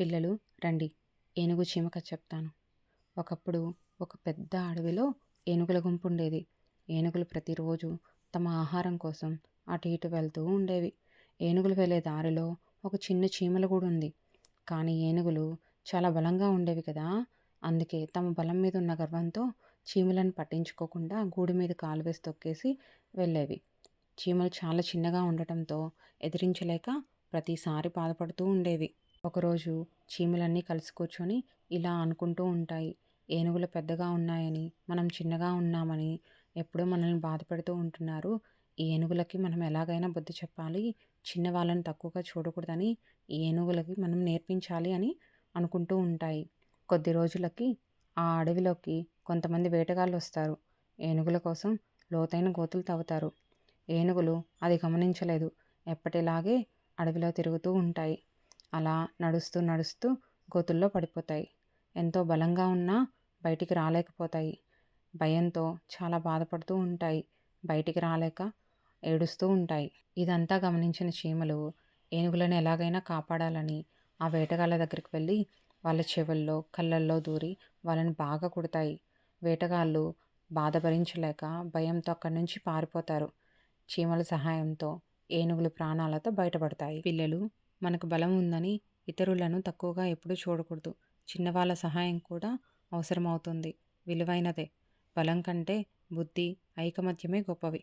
పిల్లలు రండి ఏనుగు చీమ కథ చెప్తాను. ఒకప్పుడు ఒక పెద్ద అడవిలో ఏనుగుల గుంపు ఉండేది. ఏనుగులు ప్రతిరోజు తమ ఆహారం కోసం అటు ఇటు వెళ్తూ ఉండేవి. ఏనుగులు వెళ్ళే దారిలో ఒక చిన్న చీమల గూడు ఉంది. కానీ ఏనుగులు చాలా బలంగా ఉండేవి కదా! అందుకే తమ బలం మీద ఉన్న గర్వంతో చీమలను పట్టించుకోకుండా గూడు మీద కాలు వేసి తొక్కేసి వెళ్ళేవి. చీమలు చాలా చిన్నగా ఉండటంతో ఎదిరించలేక ప్రతిసారి బాధపడుతూ ఉండేవి. ఒకరోజు చీమలన్నీ కలిసి కూర్చొని ఇలా అనుకుంటూ ఉంటాయి. ఏనుగులు పెద్దగా ఉన్నాయని మనం చిన్నగా ఉన్నామని ఎప్పుడూ మనల్ని బాధ పెడుతూ ఉంటున్నారు. ఈ ఏనుగులకి మనం ఎలాగైనా బుద్ధి చెప్పాలి. చిన్న వాళ్ళని తక్కువగా చూడకూడదని ఈ ఏనుగులకి మనం నేర్పించాలి అని అనుకుంటూ ఉంటాయి. కొద్ది రోజులకి ఆ అడవిలోకి కొంతమంది వేటగాళ్ళు వస్తారు. ఏనుగుల కోసం లోతైన గోతులు తవ్వుతారు. ఏనుగులు అది గమనించలేదు. ఎప్పటిలాగే అడవిలో తిరుగుతూ ఉంటాయి. అలా నడుస్తూ నడుస్తూ గోతుల్లో పడిపోతాయి. ఎంతో బలంగా ఉన్నా బయటికి రాలేకపోతాయి. భయంతో చాలా బాధపడుతూ ఉంటాయి. బయటికి రాలేక ఏడుస్తూ ఉంటాయి. ఇదంతా గమనించిన చీమలు ఏనుగులను ఎలాగైనా కాపాడాలని ఆ వేటగాళ్ళ దగ్గరికి వెళ్ళి వాళ్ళ చెవుల్లో కళ్ళల్లో దూరి వాళ్ళని బాగా కుడతాయి. వేటగాళ్ళు బాధ భరించలేక భయంతో అక్కడి నుంచి పారిపోతారు. చీమల సహాయంతో ఏనుగులు ప్రాణాలతో బయటపడతాయి. పిల్లలు మనకు బలం ఉందని ఇతరులను తక్కువగా ఎప్పుడూ చూడకూడదు. చిన్నవాళ్ళ సహాయం కూడా అవసరమవుతుంది. విలువైనదే. బలం కంటే బుద్ధి ఐకమత్యమే గొప్పవి.